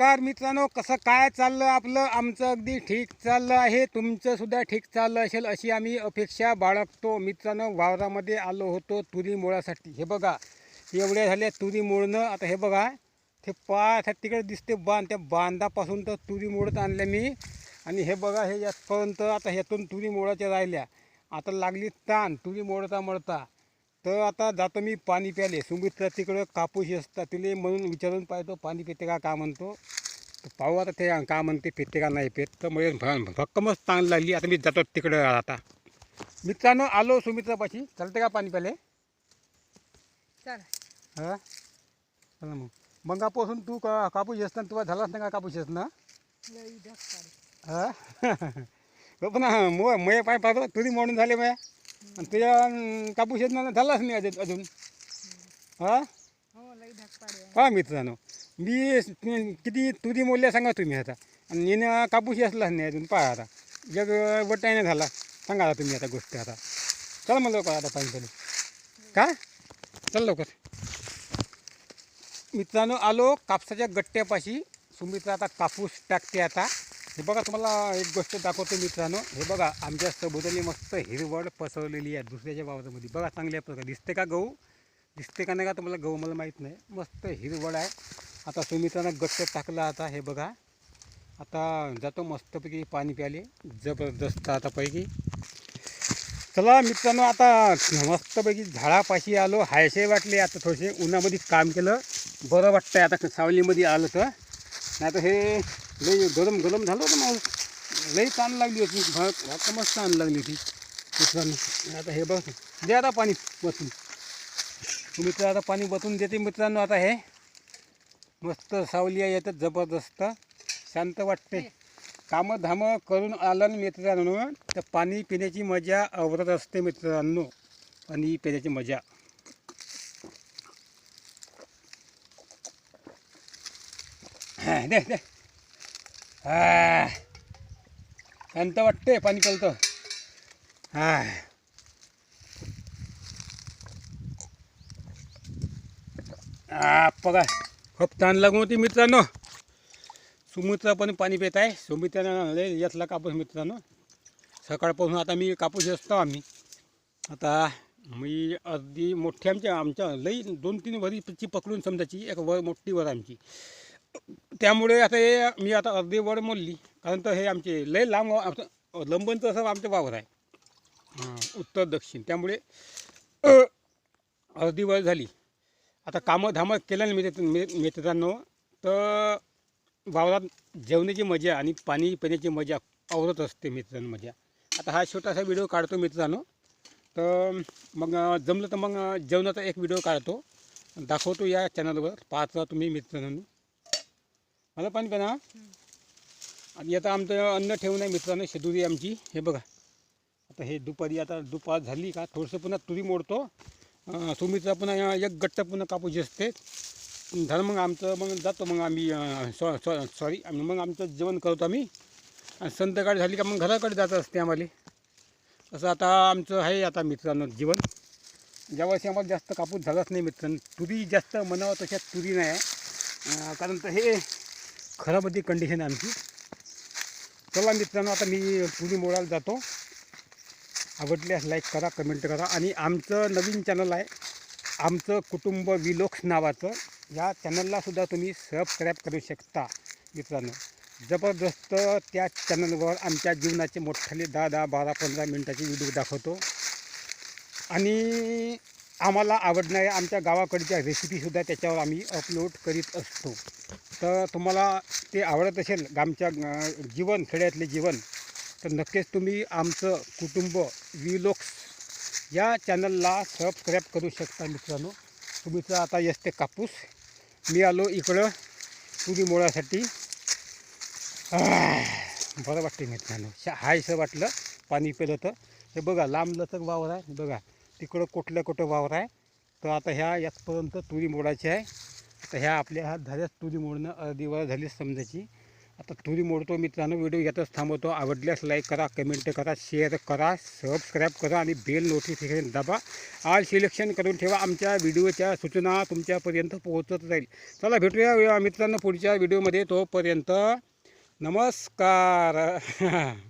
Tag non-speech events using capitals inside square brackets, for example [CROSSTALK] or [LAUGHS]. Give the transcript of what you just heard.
नमस्कार मित्रांनो कसं काय चाललं आपलं? आमचं अगदी ठीक चाललं आहे. तुमचंसुद्धा ठीक चाललं असेल अशी आम्ही अपेक्षा बाळगतो. मित्रांनो वावरामध्ये आलो होतो तुरी मोळासाठी हे बघा एवढ्या झाल्या तुरी मोडणं आता हे बघा ते पाय तिकडे दिसते बांध. त्या बांधापासून तर तुरी मोडत आणल्या मी. आणि हे बघा हे यातपर्यंत आता ह्यातून तुरी मोडाच्या राहिल्या. आता लागली ताण तुरी मोडता मोडता तर आता जातो मी पाणी प्याले सुमित्रा तिकडं कापूस असतात तिले म्हणून विचारून पाहतो पाणी पिते का का म्हणतो. तर पाहू आता ते का म्हणते पिते का नाही पेत. तर भ- भक्कमच ताण लागली. आता मी जातो तिकडं आता. मित्रांनो आलो सुमित्रापाशी. चालते का पाणी प्याले चला हा? चला मग. मंगापासून तू का कापूस असताना तुला झालाच नाही का कापूस ना काढ हा? [LAUGHS] हो पण मो मय पाय पाहतो. तुरी मोडून झाले मया. आणि अं, कापूस येत ना झालाच नाही अजून अजून. हा? हो हा मित्रांनो मी किती तुरी मोडल्या सांगा तुम्ही आता. आणि येणं कापूस असलाच नाही अजून पहा आता. जग वटायने झाला. सांगा आता तुम्ही आता गोष्ट आता. चला मग लवकर आता पाणी चालू का? चल लवकर. मित्रांनो आलो कापसाच्या गट्ट्यापाशी. सुमित्रा आता कापूस टाकते आता. हे बघा तुम्हाला एक गोष्ट दाखवतो मित्रांनो. हे बघा आमच्या सभोवताली मस्त हिरवळ पसरलेली आहे दुसऱ्याच्या वावरामध्ये बघा चांगल्या प्रकारे. दिसते का गहू? दिसते का नाही का तुम्हाला गहू मला माहीत नाही. मस्त हिरवळ आहे. आता सुमित्रानं गच्च टाकला आता हे बघा. आता जातो मस्तपैकी पाणी प्याले जबरदस्त आता पैकी चला मित्रांनो आता मस्तपैकी झाडापाशी आलो. हायसे वाटले आता थोडेसे उन्हामध्ये काम केलं. बरं वाटतंय आता सावलीमध्ये आलं तर. नाही तर हे लई गरम गरम झालं होतं मग लई ताण लागली होती. भाग मस्त ताण लागली होती. मित्रांनो आता हे बघ दे आता पाणी बसून मित्र आता पाणी बसून देते मित्रांनो. आता हे मस्त सावली आहे. येतात जबरदस्त शांत वाटते. कामं धामं करून आलं मित्रांनो तर पाणी पिण्याची मजा आवरत असते मित्रांनो. पाणी पिण्याची मजा. दे दे. हा. शांत वाटते पाणी कळतं. हा. हा बघा खूप ताण लागून होती मित्रांनो. सुमित्रा पण पाणी पेत आहे. सुमित्रानं यातला कापूस मित्रांनो. सकाळपासून आता मी कापूस असतो आम्ही. आता मी अर्धी मोठी आमच्या आमच्या लई दोन तीन वरीची पकडून समजायची एक वर मोठी वर आमची. त्यामुळे आता हे मी आता अर्धी वड मोडली. कारण तर हे आमचे लय लांब आमचं लंबनचं असं आमचं वावर आहे. उत्तर दक्षिण. त्यामुळे अर्धी वळ झाली. आता कामं धामं केल्याने मित्र मित्रांनो तर वावरात जेवणाची मजा आणि पाणी पिण्याची मजा आवरत असते मित्रांनो मजा आता हा छोटासा व्हिडिओ काढतो मित्रांनो. तर मग जमलं तर मग जेवणाचा एक व्हिडिओ काढतो. दाखवतो या चॅनलवर पाहता तुम्ही मित्रांनो. मला पाणी पेना आणि आता आमचं अन्न ठेवून आहे मित्रांनो शेदुरी आमची. हे बघा. आता हे दुपारी आता दुपार झाली का थोडंसं पुन्हा तुरी मोडतो. अं, पुन्हा एक गट्ट पुन्हा कापूस असते. झालं मग आमचं मग जातो मग आम्ही सॉ सॉ सॉरी आम्ही मग आमचं जेवण करतो आम्ही. आणि संध्याकाळी झाली का मग घराकडे जात असते आम्हाला. असं आता आमचं आहे आता मित्रांनो जीवन ज्यावर्षी आम्हाला जास्त कापूस झालाच नाही मित्रांनो. तुरी जास्त म्हणावं तशा तुरी नाही आहे. कारण तर हे खराब होती कंडिशन आमची. चला मित्रांनो आता मी तुरी मोडायला जातो. आवडल्यास लाईक करा कमेंट करा. आणि आमचं नवीन चॅनल आहे आमचं कुटुंब विलोक्स नावाचं. या चॅनलला सुद्धा तुम्ही सबस्क्राईब करू शकता मित्रांनो. जबरदस्त त्या चॅनलवर आमच्या जीवनाचे मोठाले दहा दहा बारा पंधरा मिनटाचे व्हिडिओ दाखवतो. आणि आम्हाला आवडणाऱ्या आमच्या गावाकडच्या रेसिपीसुद्धा त्याच्यावर आम्ही अपलोड करीत असतो. तर तुम्हाला ते आवडत असेल आमच्या जीवन खेड्यातले जीवन तर नक्कीच तुम्ही आमचं कुटुंब विलोक्स या चॅनलला सबस्क्राईब करू शकता मित्रांनो. तुम्हीचं आता येते कापूस. मी आलो इकडं तुरी मोळासाठी. बरं वाटते मित्रांनो. शा हायसं वाटलं पाणी पेलं तर. हे बघा लांब लचक वावर आहे. बघा तिकडं कुठलं कुठं वावर आहे. तर आता ह्या याचपर्यंत तुरी मोडायची आहे. तर ह्या आपल्या ह्या झाल्याच तुरी मोडणं अर्धी वर समजायची. आता तुरी मोडतो मित्रांनो व्हिडिओ यातच थांबवतो. आवडल्यास लाईक करा कमेंट करा शेअर करा सबस्क्राईब करा आणि बेल नोटिफिकेशन दाबा. आज सिलेक्शन करून ठेवा. आमच्या व्हिडिओच्या सूचना तुमच्यापर्यंत पोहोचत राहील. चला भेटूया मित्रांनो पुढच्या व्हिडिओमध्ये. तोपर्यंत नमस्कार. [LAUGHS]